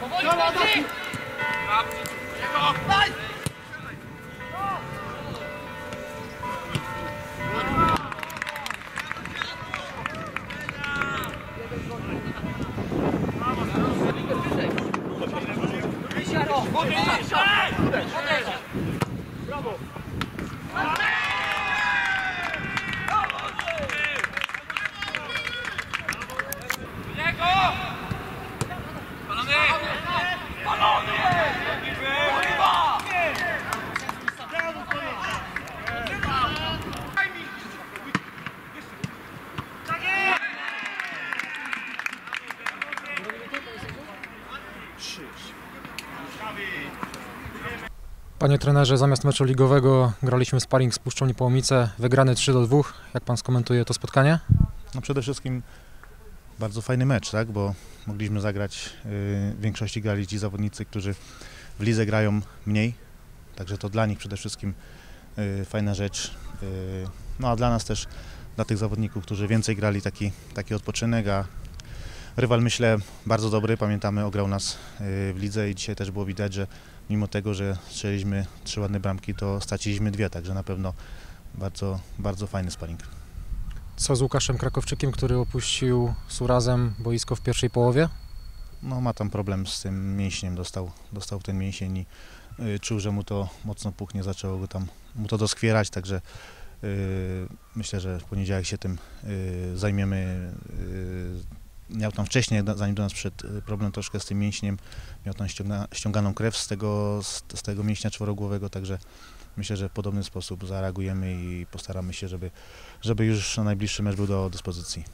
Powoli, Powoli! 我给你摔 Panie trenerze, zamiast meczu ligowego graliśmy sparring z Puszczą Niepołomice, wygrany 3 do 2. Jak pan skomentuje to spotkanie? No przede wszystkim bardzo fajny mecz, tak? bo mogliśmy zagrać, y, w większości grali ci zawodnicy, którzy w lidze grają mniej, także to dla nich przede wszystkim y, fajna rzecz. Y, No a dla nas też, dla tych zawodników, którzy więcej grali taki, taki odpoczynek, a rywal myślę bardzo dobry, pamiętamy ograł nas y, w lidze i dzisiaj też było widać, że mimo tego, że strzeliśmy trzy ładne bramki, to straciliśmy dwie, także na pewno bardzo, bardzo fajny sparring. Co z Łukaszem Krakowczykiem, który opuścił z urazem boisko w pierwszej połowie? no, ma tam problem z tym mięśniem, dostał, dostał ten mięsień i y, czuł, że mu to mocno puchnie, zaczęło go tam, mu to doskwierać, także y, myślę, że w poniedziałek się tym y, zajmiemy. Miał tam wcześniej, zanim do nas przyszedł, y, problem troszkę z tym mięśniem, miał tam ściąga, ściąganą krew z tego, z, z tego mięśnia czworogłowego, także myślę, że w podobny sposób zareagujemy i postaramy się, żeby, żeby już na najbliższy mecz był do dyspozycji.